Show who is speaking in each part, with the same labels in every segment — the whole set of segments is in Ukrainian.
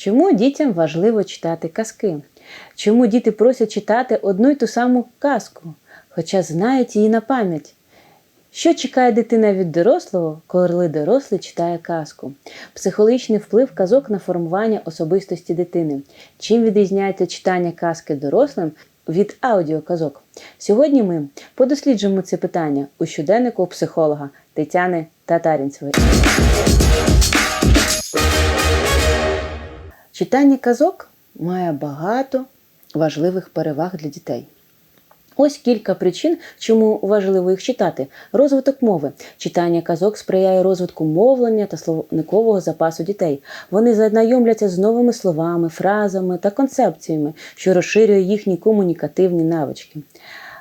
Speaker 1: Чому дітям важливо читати казки? Чому діти просять читати одну й ту саму казку, хоча знають її на пам'ять? Що чекає дитина від дорослого, коли дорослий читає казку? Психологічний вплив казок на формування особистості дитини. Чим відрізняється читання казки дорослим від аудіоказок? Сьогодні ми подосліджуємо це питання у щоденнику психолога Тетяни Татарінцевої. Читання казок має багато важливих переваг для дітей. Ось кілька причин, чому важливо їх читати. Розвиток мови. Читання казок сприяє розвитку мовлення та словникового запасу дітей. Вони зазнайомляться з новими словами, фразами та концепціями, що розширює їхні комунікативні навички.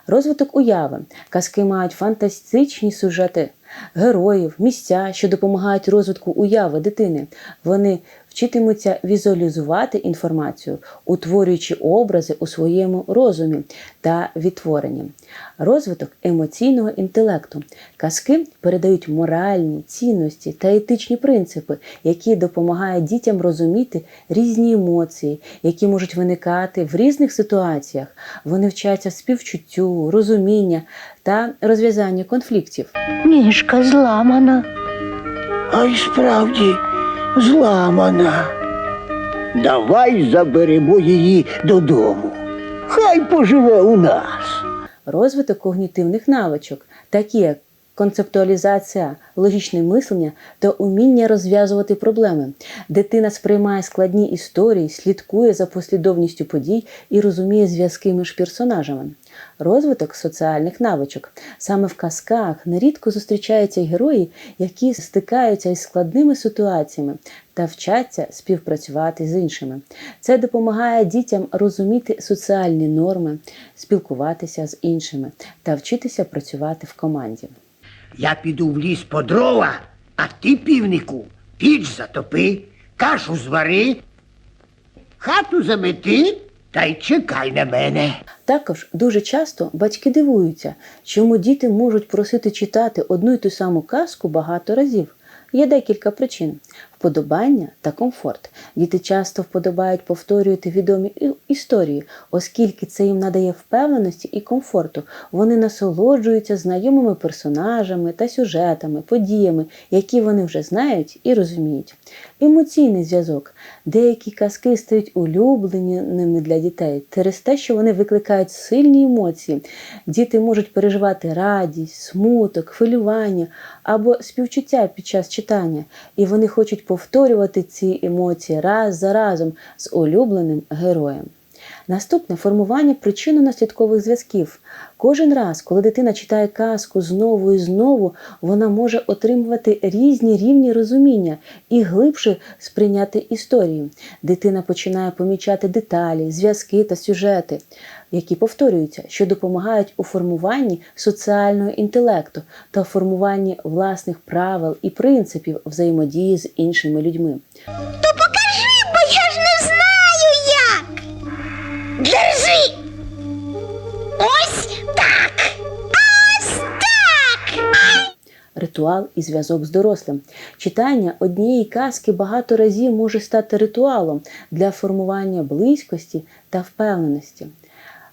Speaker 1: Розвиток уяви. Казки мають фантастичні сюжети, героїв, місця, що допомагають розвитку уяви дитини. Вони вчитимуться візуалізувати інформацію, утворюючи образи у своєму розумі та відтворенні. Розвиток емоційного інтелекту. Казки передають моральні цінності та етичні принципи, які допомагають дітям розуміти різні емоції, які можуть виникати в різних ситуаціях. Вони вчаться співчуттю, розуміння та розв'язанню конфліктів.
Speaker 2: Ніжка зламана.
Speaker 3: А й справді зламана. Давай заберемо її додому. Хай поживе у нас.
Speaker 1: розвиток когнітивних навичок, такі як концептуалізація, логічне мислення та уміння розв'язувати проблеми. Дитина сприймає складні історії, слідкує за послідовністю подій і розуміє зв'язки між персонажами. Розвиток соціальних навичок. Саме в казках нерідко зустрічаються герої, які стикаються із складними ситуаціями та вчаться співпрацювати з іншими. Це допомагає дітям розуміти соціальні норми, спілкуватися з іншими та вчитися працювати в команді.
Speaker 3: Я піду в ліс по дрова, а ти, півнику, піч затопи, кашу звари, хату замети та й чекай на мене.
Speaker 1: Також дуже часто батьки дивуються, чому діти можуть просити читати одну й ту саму казку багато разів. Є декілька причин: вподобання та комфорт. Діти часто вподобають повторювати відомі історії, оскільки це їм надає впевненості і комфорту. Вони насолоджуються знайомими персонажами та сюжетами, подіями, які вони вже знають і розуміють. Емоційний зв'язок. Деякі казки стають улюбленими для дітей через те, що вони викликають сильні емоції. Діти можуть переживати радість, смуток, хвилювання або співчуття під час читання, і вони хочуть повторювати ці емоції раз за разом з улюбленим героєм. Наступне формування причинно-наслідкових зв'язків. Кожен раз, коли дитина читає казку знову і знову, вона може отримувати різні рівні розуміння і глибше сприйняти історію. Дитина починає помічати деталі, зв'язки та сюжети, які повторюються, що допомагають у формуванні соціального інтелекту та формуванні власних правил і принципів взаємодії з іншими людьми.
Speaker 2: Держи. Ось так. Ось так.
Speaker 1: Ритуал і зв'язок з дорослим. Читання однієї казки багато разів може стати ритуалом для формування близькості та впевненості.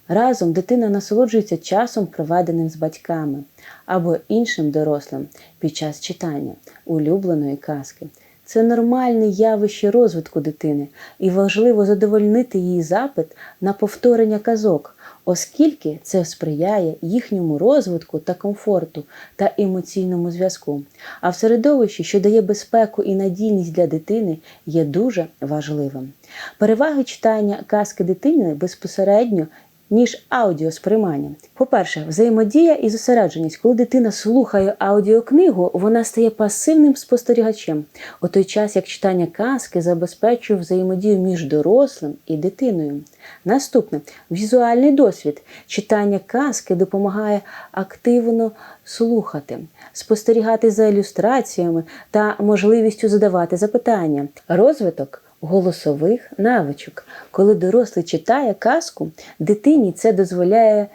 Speaker 1: Разом дитина насолоджується часом, проведеним з батьками або іншим дорослим під час читання улюбленої казки. Це нормальне явище розвитку дитини, і важливо задовольнити її запит на повторення казок, оскільки це сприяє їхньому розвитку та комфорту та емоційному зв'язку. А в середовищі, що дає безпеку і надійність для дитини, є дуже важливим. Переваги читання казки дитини безпосередньо ніж аудіосприймання. По-перше, взаємодія і зосередженість. Коли дитина слухає аудіокнигу, вона стає пасивним спостерігачем, у той час як читання казки забезпечує взаємодію між дорослим і дитиною. Наступне візуальний досвід. Читання казки допомагає активно слухати, спостерігати за ілюстраціями та можливістю задавати запитання. Розвиток голосових навичок. Коли дорослий читає казку, дитині це дозволяє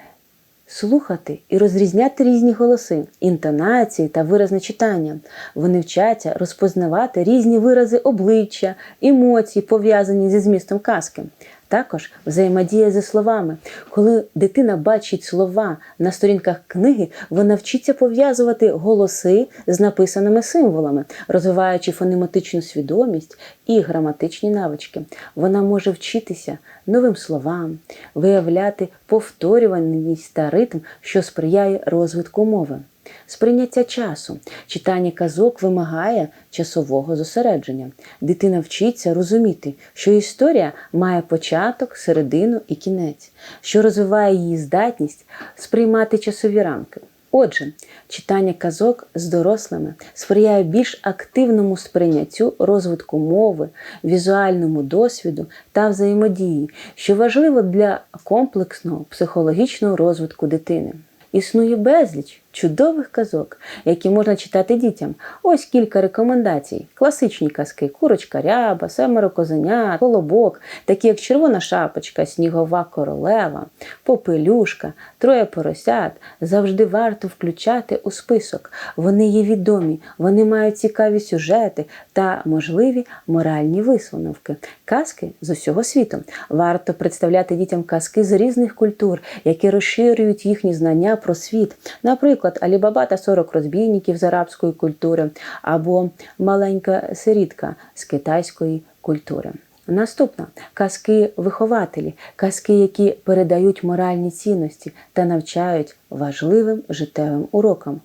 Speaker 1: слухати і розрізняти різні голоси, інтонації та виразне читання. Вони вчаться розпознавати різні вирази обличчя, емоції, пов'язані зі змістом казки. Також взаємодія зі словами. Коли дитина бачить слова на сторінках книги, вона вчиться пов'язувати голоси з написаними символами, розвиваючи фонематичну свідомість і граматичні навички. Вона може вчитися новим словам, виявляти повторюваність та ритм, що сприяє розвитку мови. Сприйняття часу. Читання казок вимагає часового зосередження. Дитина вчиться розуміти, що історія має початок, середину і кінець, що розвиває її здатність сприймати часові рамки. Отже, читання казок з дорослими сприяє більш активному сприйняттю розвитку мови, візуальному досвіду та взаємодії, що важливо для комплексного психологічного розвитку дитини. Існує безліч чудових казок, які можна читати дітям. Ось кілька рекомендацій: класичні казки: курочка ряба, семеро козенят, колобок, такі як червона шапочка, снігова королева, попелюшка, троє поросят. Завжди варто включати у список. Вони є відомі, вони мають цікаві сюжети та можливі моральні висновки. Казки з усього світу. Варто представляти дітям казки з різних культур, які розширюють їхні знання про світ. Наприклад, Алібаба та 40 розбійників з арабської культури або маленька сирітка з китайської культури. Наступна казки-вихователі, казки, які передають моральні цінності та навчають важливим життєвим урокам,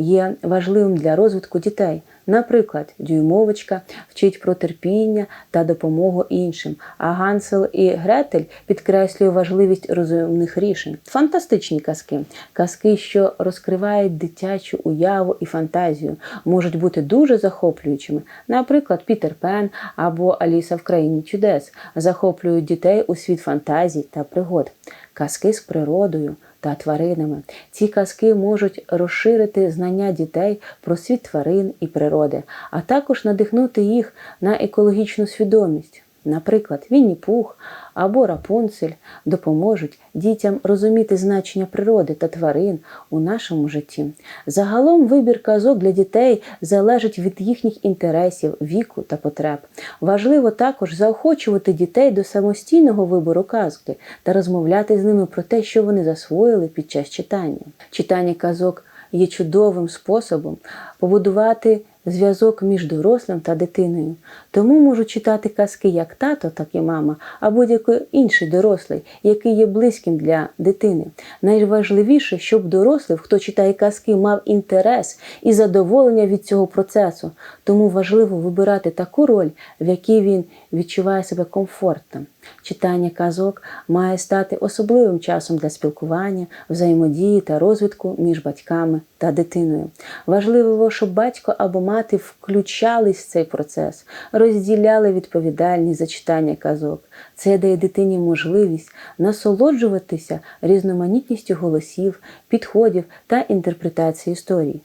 Speaker 1: є важливим для розвитку дітей. Наприклад, дюймовочка вчить про терпіння та допомогу іншим, а Гансел і Гретель підкреслює важливість розумних рішень. Фантастичні казки, казки, що розкривають дитячу уяву і фантазію, можуть бути дуже захоплюючими. Наприклад, Пітер Пен або Аліса в країні чудес захоплюють дітей у світ фантазій та пригод, казки з природою та тваринами. Ці казки можуть розширити знання дітей про світ тварин і природи, а також надихнути їх на екологічну свідомість. Наприклад, Вінні Пух або Рапунцель допоможуть дітям розуміти значення природи та тварин у нашому житті. Загалом вибір казок для дітей залежить від їхніх інтересів, віку та потреб. Важливо також заохочувати дітей до самостійного вибору казки та розмовляти з ними про те, що вони засвоїли під час читання. Читання казок є чудовим способом побудувати зв'язок між дорослим та дитиною. Тому можуть читати казки як тато, так і мама, а будь-який інший дорослий, який є близьким для дитини. Найважливіше, щоб дорослий, хто читає казки, мав інтерес і задоволення від цього процесу. Тому важливо вибирати таку роль, в якій він відчуває себе комфортно. Читання казок має стати особливим часом для спілкування, взаємодії та розвитку між батьками та дитиною. Важливо, щоб батько або мати включались в цей процес, розділяли відповідальність за читання казок. Це дає дитині можливість насолоджуватися різноманітністю голосів, підходів та інтерпретації історій.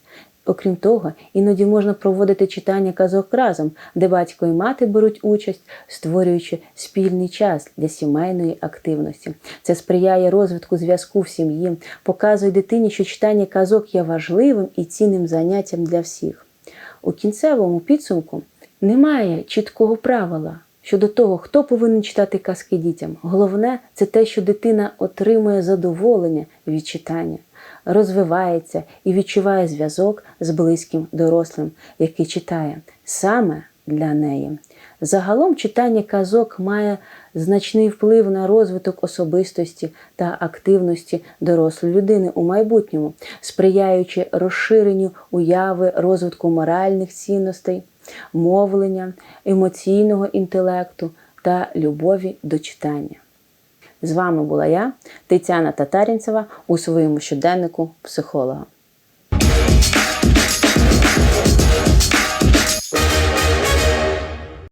Speaker 1: Окрім того, іноді можна проводити читання казок разом, де батько і мати беруть участь, створюючи спільний час для сімейної активності. Це сприяє розвитку зв'язку в сім'ї, показує дитині, що читання казок є важливим і цінним заняттям для всіх. У кінцевому підсумку немає чіткого правила щодо того, хто повинен читати казки дітям. Головне це те, що дитина отримує задоволення від читання, розвивається і відчуває зв'язок з близьким дорослим, який читає саме для неї. Загалом читання казок має значний вплив на розвиток особистості та активності дорослої людини у майбутньому, сприяючи розширенню уяви, розвитку моральних цінностей, мовлення, емоційного інтелекту та любові до читання. З вами була я, Тетяна Татарінцева, у своєму щоденнику психолога.